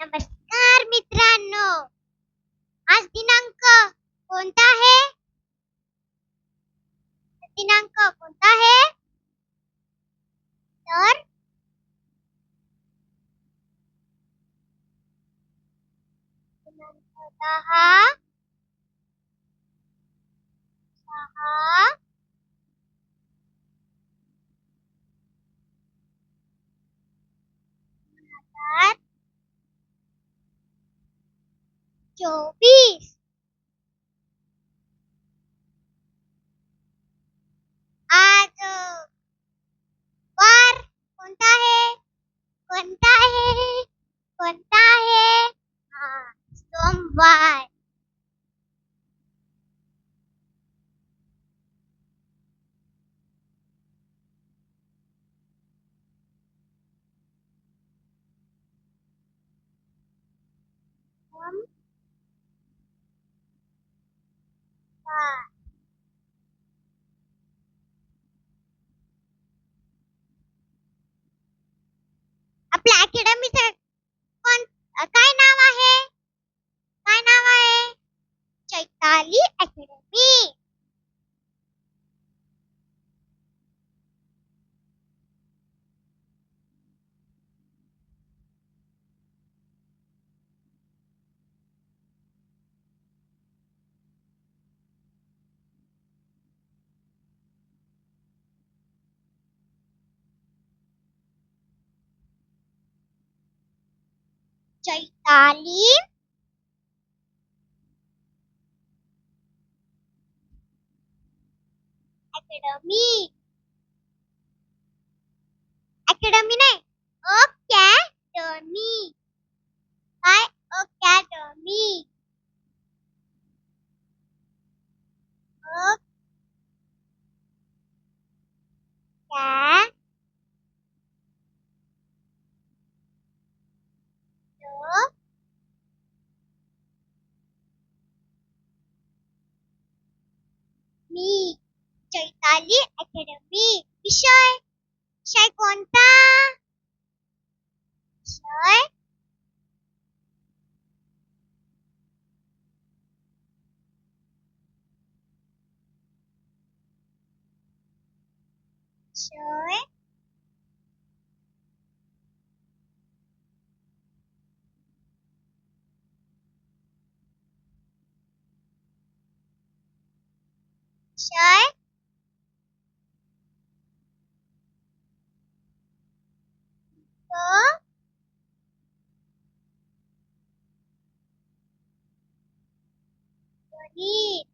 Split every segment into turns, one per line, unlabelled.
नमस्कार मित्रांनो. आज दिनांक कोणता आहे? दिनांक कोणता आहे? 九 bis。الشيطان academy अली अकॅडमी विषय विषय कोणता विषय trời trời pergi.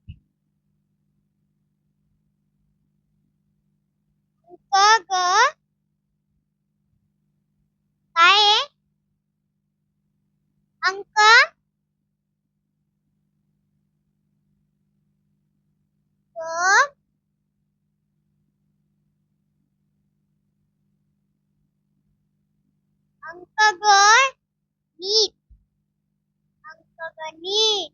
K ke kae angka. Ke. Angka ke ni angka ke ni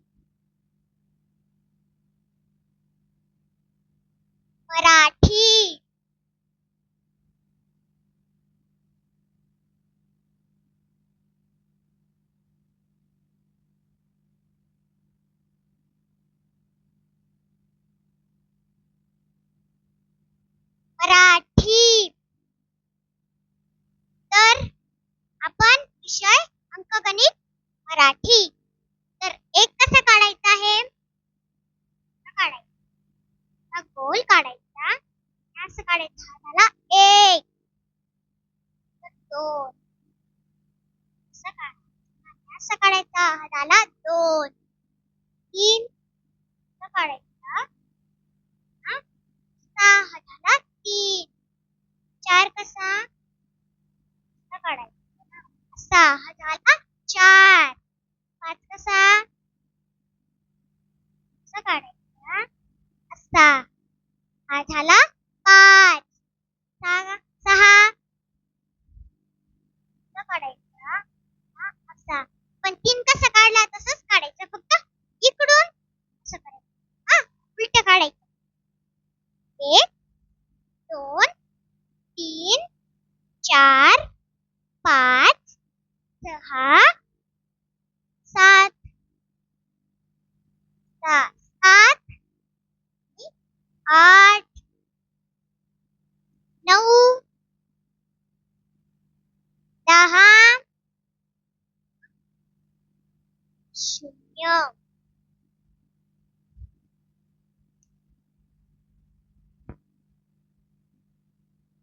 诶他来了 शून्य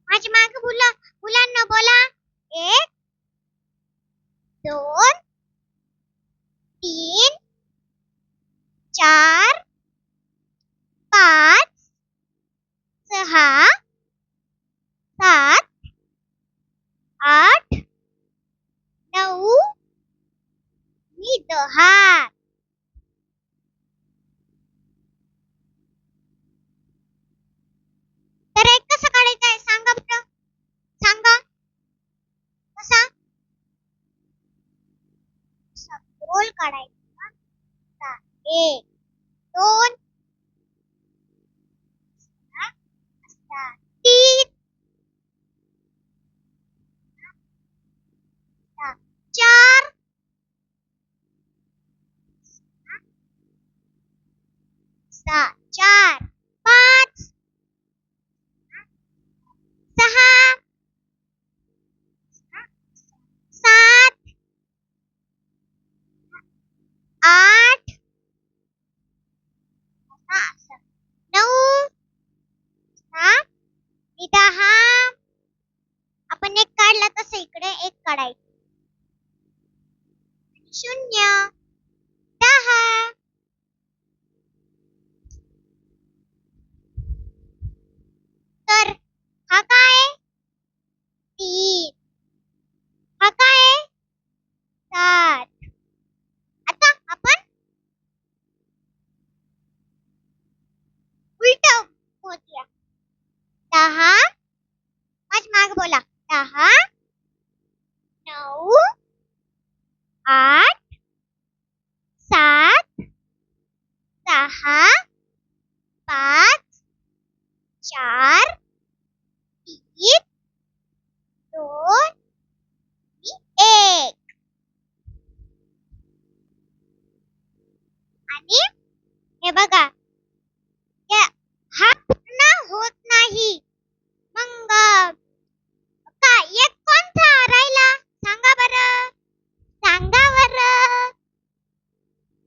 माझी माग मुलं मुलांना बोला. एक दोन तीन चार पाच सहा सात आठ नऊ मी दहा. गोल काढायचा एक दोन तीन चार सात। Sơn आणि हे बघा. हा पूर्ण होत नाही. मग काय एक कोणता राहिला सांगा बर. सांगा बर.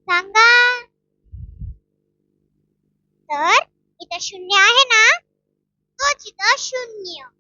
सांगा. तर इथं शून्य आहे ना? तोच इथं शून्य.